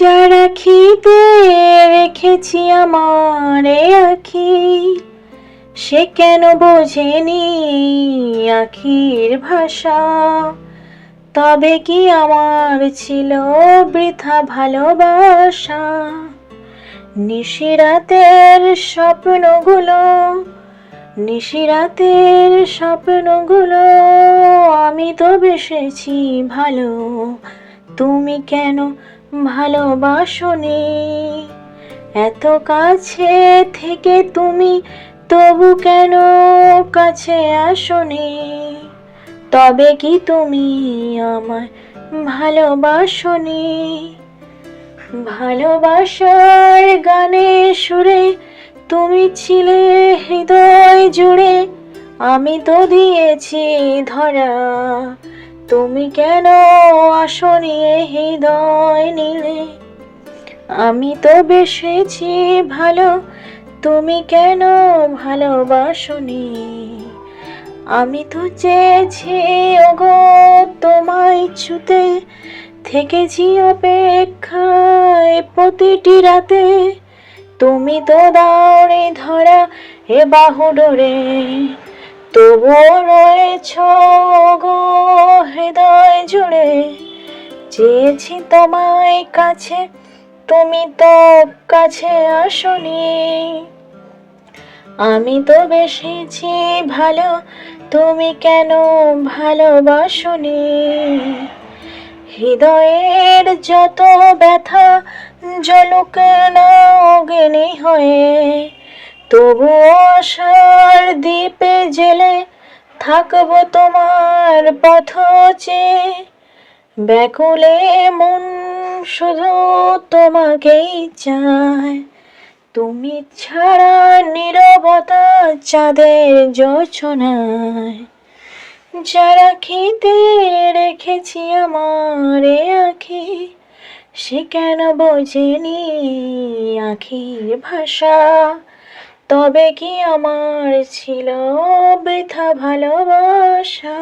যারা খিদে রেখেছি আমার আখি। সে কেন বোঝেনি আখির ভাষা? তবে কি আমার ছিল বৃথা ভালোবাসা? নিশিরাতের স্বপ্নগুলো নিশিরাতের স্বপ্নগুলো আমি তো বেসেছি ভালো। তুমি কেন ভালোবাসনি এত কাছে থেকে তুমি তবু কেন কাছে আসনি তবে কি তুমি আমায় ভালোবাসনি ভালোবাসার গানে সুরে তুমি ছিলে হৃদয় জুড়ে, আমি তো দিয়েছি ধরা। তুমি কেন আসনি হৃদয় নিলে? আমি তো বেসেছি ভালো, তুমি কেন ভালোবাসনি আমি তো চেয়েছি, ওগো, তোমায় ছুতে। থেকেছি অপেক্ষায় প্রতিটি রাতে। তুমি তো দাওরে ধরা এ বাহু ডোরে তবুও রয়েছ গো হৃদয় জুড়ে। চেয়েছি তোমায় কাছে, তুমি তো কাছে আসনি। আমি তো বেসেছি ভালো, তুমি কেন ভালোবাসনি? হৃদয়ের যত ব্যথা জলুক না অগ্নি হয়ে তবুও আশার দ্বীপে জেলে থাকব তোমার পথ চেয়ে। ব্যাকুলে মন শুধু তোমাকেই চায়। তুমি ছাড়া নীরবতা চাঁদের যোছনায়। যারা খেতে রেখেছি আমার আখি, সে কেন বোঝেনি আখির ভাষা? তবে কি আমার ছিল বৃথা ভালোবাসা?